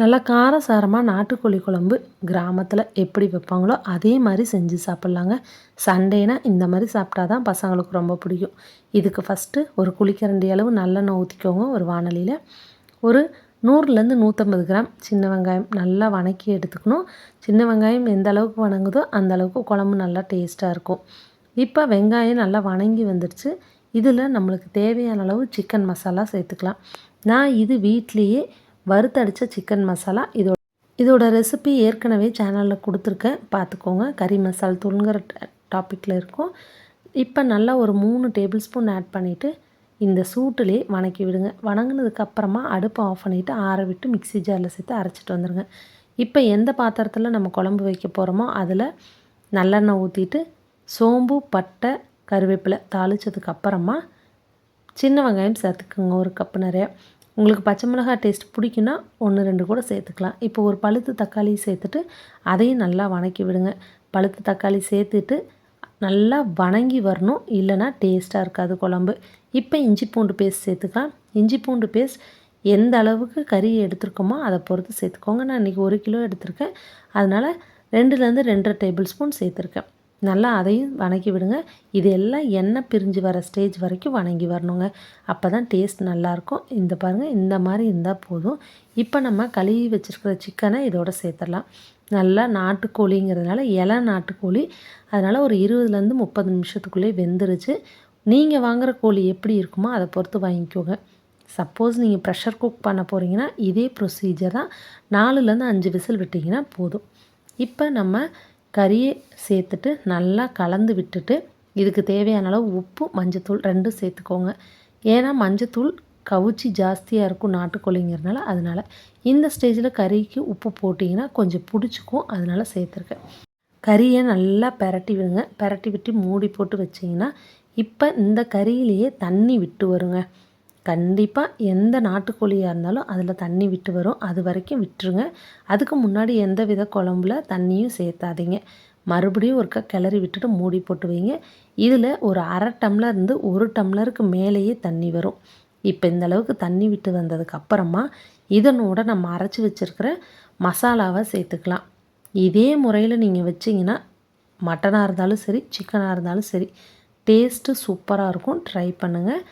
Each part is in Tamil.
நல்லா காரசாரமாக நாட்டுக்கோழி குழம்பு கிராமத்தில் எப்படி வைப்பாங்களோ அதே மாதிரி செஞ்சு சாப்பிட்லாங்க. சண்டேனா இந்த மாதிரி சாப்பிட்டா தான் பசங்களுக்கு ரொம்ப பிடிக்கும். இதுக்கு ஃபஸ்ட்டு ஒரு குளிக்கரண்டி அளவு நல்லெண்ணெய் ஊற்றிக்கோங்க ஒரு வானலியில். ஒரு நூறுலேருந்து நூற்றம்பது கிராம் சின்ன வெங்காயம் நல்லா வணக்கி எடுத்துக்கணும். சின்ன வெங்காயம் எந்த அளவுக்கு வணங்குதோ அந்த அளவுக்கு குழம்பு நல்லா டேஸ்ட்டாக இருக்கும். இப்போ வெங்காயம் நல்லா வணங்கி வந்துடுச்சு இதில் நம்மளுக்கு தேவையான அளவு சிக்கன் மசாலா சேர்த்துக்கலாம். நான் இது வீட்லேயே வறுத்தடித்த சிக்கன் மசாலா இதோட இதோட ரெசிபி ஏற்கனவே சேனலில் கொடுத்துருக்கேன். பார்த்துக்கோங்க. கறி மசால் தூளுங்கிற டாப்பிக்கில் இருக்கும். இப்போ நல்லா ஒரு மூணு டேபிள் ஸ்பூன் ஆட் பண்ணிவிட்டு இந்த சூட்டிலே வணக்கி விடுங்க. வணங்கினதுக்கப்புறமா அடுப்பை ஆஃப் பண்ணிவிட்டு ஆற விட்டு மிக்சி ஜாரில் சேர்த்து அரைச்சிட்டு வந்துடுங்க இப்போ எந்த பாத்திரத்தில் நம்ம குழம்பு வைக்க போகிறோமோ அதில் நல்லெண்ணெய் ஊற்றிட்டு சோம்பு பட்டை கருவேப்பிலை தாளித்ததுக்கப்புறமா சின்ன வெங்காயம் சேர்த்துக்குங்க. ஒரு கப்பு நிறையா. உங்களுக்கு பச்சை மிளகாய் டேஸ்ட் பிடிக்குன்னா ஒன்று ரெண்டு கூட சேர்த்துக்கலாம். இப்போ ஒரு பழுத்து தக்காளி சேர்த்துட்டு அதையும் நல்லா வணக்கி விடுங்க. பழுத்து தக்காளி சேர்த்துட்டு நல்லா வணங்கி வரணும். இல்லைனா டேஸ்ட்டாக இருக்காது குழம்பு. இப்போ இஞ்சி பூண்டு பேஸ்ட் சேர்த்துக்கலாம். இஞ்சி பூண்டு பேஸ்ட் எந்த அளவுக்கு கறி எடுத்துருக்கோமோ அதை பொறுத்து சேர்த்துக்கோங்க. நான் இன்றைக்கி ஒரு கிலோ எடுத்திருக்கேன். அதனால் ரெண்டுலேருந்து ரெண்டரை டேபிள் ஸ்பூன் சேர்த்துருக்கேன். நல்லா அதையும் வணக்கி விடுங்க. இது எல்லாம் எண்ணெய் பிரிஞ்சு வர ஸ்டேஜ் வரைக்கும் வணங்கி வரணுங்க. அப்போ தான் டேஸ்ட் நல்லாயிருக்கும். இந்த பாருங்கள் இந்த மாதிரி இருந்தால் போதும். இப்போ நம்ம கழுவி வச்சுருக்கிற சிக்கனை இதோட சேர்த்துடலாம். நல்லா நாட்டுக்கோழிங்கிறதுனால இலை நாட்டுக்கோழி. அதனால் ஒரு இருபதுலேருந்து முப்பது நிமிஷத்துக்குள்ளே வெந்துருச்சு. நீங்கள் வாங்குகிற கோழி எப்படி இருக்குமோ அதை பொறுத்து வாங்கிக்கோங்க. சப்போஸ் நீங்கள் ப்ரெஷர் குக் பண்ண போகிறீங்கன்னா இதே ப்ரொசீஜர் தான். நாலுலேருந்து அஞ்சு விசில் விட்டிங்கன்னா போதும். இப்போ நம்ம கறியை சேர்த்துட்டு நல்லா கலந்து விட்டுட்டு இதுக்கு தேவையான அளவு உப்பு மஞ்சத்தூள் ரெண்டும் சேர்த்துக்கோங்க. ஏன்னா மஞ்சத்தூள் கவுச்சி ஜாஸ்தியாக இருக்கும் நாட்டுக்கோழிங்கிறதுனால அதனால் இந்த ஸ்டேஜில் கறிக்கு உப்பு போட்டிங்கன்னா கொஞ்சம் பிடிச்சிக்கும் அதனால் சேர்த்துருக்கேன். கறியை நல்லா பெரட்டி விடுங்க. பெரட்டி விட்டு மூடி போட்டு வச்சிங்கன்னா இப்போ இந்த கறியிலேயே தண்ணி விட்டு வருங்க. கண்டிப்பாக எந்த நாட்டுக்கோழியாக இருந்தாலும் அதில் தண்ணி விட்டு வரும். அது வரைக்கும் விட்டுருங்க. அதுக்கு முன்னாடி எந்த வித குழம்புல தண்ணியும் சேர்த்தாதீங்க. மறுபடியும் ஒருக்கா கிளறி விட்டுட்டு மூடி போட்டு வைங்க. இதில் ஒரு அரை டம்ளர் இருந்து ஒரு டம்ளருக்கு மேலேயே தண்ணி வரும். இப்போ இந்த அளவுக்கு தண்ணி விட்டு வந்ததுக்கு அப்புறமா இதனோட நம்ம அரைச்சி வச்சுருக்கிற மசாலாவை சேர்த்துக்கலாம். இதே முறையில் நீங்கள் வச்சிங்கன்னா மட்டனாக இருந்தாலும் சரி சிக்கனாக இருந்தாலும் சரி டேஸ்ட்டு சூப்பராக இருக்கும். ட்ரை பண்ணுங்கள்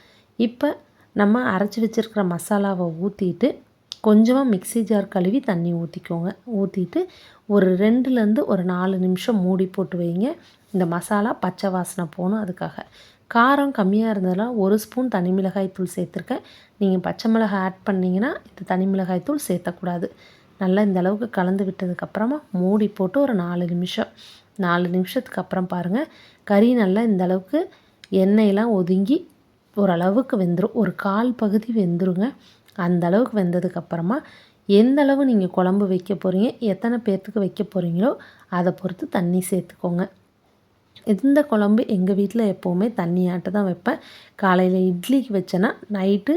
இப்போ நம்ம அரைச்சி வச்சுருக்கிற மசாலாவை ஊற்றிட்டு கொஞ்சமாக மிக்சி ஜார் கழுவி தண்ணி ஊற்றிக்கோங்க ஊற்றிட்டு ஒரு ரெண்டுலேருந்து ஒரு நாலு நிமிஷம் மூடி போட்டு வைங்க. இந்த மசாலா பச்சை வாசனை போகணும் அதுக்காக. காரம் கம்மியாக இருந்ததுனா ஒரு ஸ்பூன் தனி மிளகாய் தூள் சேர்த்துருக்கேன். நீங்கள் பச்சை மிளகாய் ஆட் பண்ணிங்கன்னா இந்த தனி மிளகாய் தூள் சேர்த்தக்கூடாது. நல்லா இந்த அளவுக்கு கலந்து விட்டதுக்கப்புறமா மூடி போட்டு ஒரு நாலு நிமிஷம். நாலு நிமிஷத்துக்கு அப்புறம் பாருங்கள் கறி நல்லா இந்த அளவுக்கு எண்ணெயெல்லாம் ஒதுங்கி ஓரளவுக்கு வெந்துடும் ஒரு கால் பகுதி வெந்துருங்க. அந்த அளவுக்கு வெந்ததுக்கப்புறமா எந்த அளவு நீங்கள் குழம்பு வைக்க போகிறீங்க எத்தனை பேர்த்துக்கு வைக்க போகிறீங்களோ அதை பொறுத்து தண்ணி சேர்த்துக்கோங்க. இந்த குழம்பு எங்கள் வீட்டில் எப்போவுமே தண்ணியாட்டு தான் வைப்பேன். காலையில் இட்லிக்கு வச்சேன்னா நைட்டு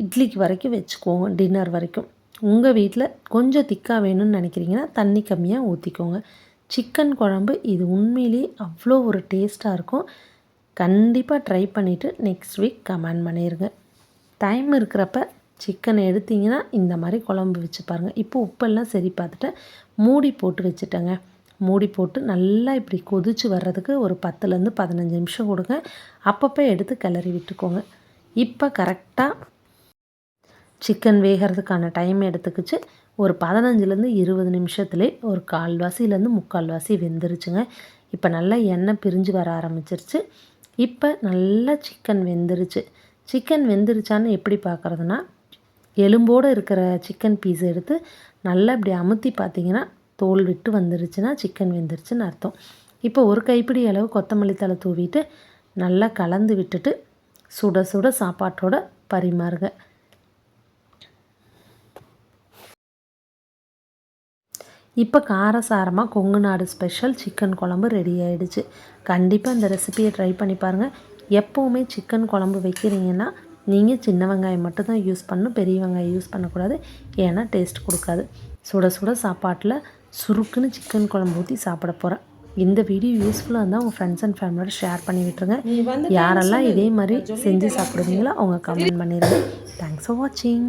இட்லிக்கு வரைக்கும் வச்சுக்குவோங்க டின்னர் வரைக்கும். உங்கள் வீட்டில் கொஞ்சம் திக்காக வேணும்னு நினைக்கிறீங்கன்னா தண்ணி கம்மியாக ஊற்றிக்கோங்க சிக்கன் குழம்பு இது உண்மையிலேயே அவ்வளோ ஒரு டேஸ்ட்டாக இருக்கும். கண்டிப்பாக ட்ரை பண்ணிவிட்டு நெக்ஸ்ட் வீக் கமெண்ட் பண்ணிடுங்க டைம் இருக்கிறப்ப சிக்கனை எடுத்திங்கன்னா இந்த மாதிரி குழம்பு வச்சு பாருங்கள் இப்போ உப்பெல்லாம் சரி பார்த்துட்டு மூடி போட்டு வச்சுட்டேங்க. மூடி போட்டு நல்லா இப்படி கொதித்து வர்றதுக்கு ஒரு பத்துலேருந்து பதினஞ்சு நிமிஷம் கொடுங்க. அப்பப்போ எடுத்து கிளறி விட்டுக்கோங்க. இப்போ கரெக்டாக சிக்கன் வேகிறதுக்கான டைம் எடுத்துக்கிச்சு. ஒரு பதினஞ்சுலேருந்து இருபது நிமிஷத்துலேயே ஒரு கால்வாசிலேருந்து முக்கால்வாசி வெந்துருச்சுங்க. இப்போ நல்லா எண்ணெய் பிரிஞ்சு வர ஆரம்பிச்சிருச்சு. இப்போ நல்லா சிக்கன் வெந்துருச்சு. சிக்கன் வெந்துருச்சான்னு எப்படி பார்க்குறதுனா எலும்போடு இருக்கிற சிக்கன் பீஸ் எடுத்து நல்லா இப்படி அமுத்தி பார்த்தீங்கன்னா தோல் விட்டு வந்துருச்சுன்னா சிக்கன் வெந்துருச்சுன்னு அர்த்தம். இப்போ ஒரு கைப்பிடி அளவு கொத்தமல்லி தலை தூவிட்டு நல்லா கலந்து விட்டுட்டு சுட சுட சாப்பாட்டோட பரிமாறுங்க. இப்போ காரசாரமாக கொங்கு நாடு ஸ்பெஷல் சிக்கன் குழம்பு ரெடி ஆகிடுச்சு கண்டிப்பாக இந்த ரெசிபியை ட்ரை பண்ணி பாருங்கள் எப்போவுமே சிக்கன் குழம்பு வைக்கிறீங்கன்னா நீங்கள் சின்ன வெங்காயம் மட்டும் தான் யூஸ் பண்ணணும். பெரிய வெங்காயம் யூஸ் பண்ணக்கூடாது. ஏன்னா டேஸ்ட் கொடுக்காது. சுட சுட சாப்பாட்டில் சுருக்குன்னு சிக்கன் குழம்பு ஊற்றி சாப்பிட போகிறேன் இந்த வீடியோ யூஸ்ஃபுல்லாக இருந்தால் உங்கள் ஃப்ரெண்ட்ஸ் அண்ட் ஃபேமிலியோட ஷேர் பண்ணி விட்டுருங்க. யாரெல்லாம் இதே மாதிரி செஞ்சு சாப்பிடுவீங்களோ அவங்க கமெண்ட் பண்ணிடுங்க தேங்க்ஸ் ஃபார் வாட்சிங்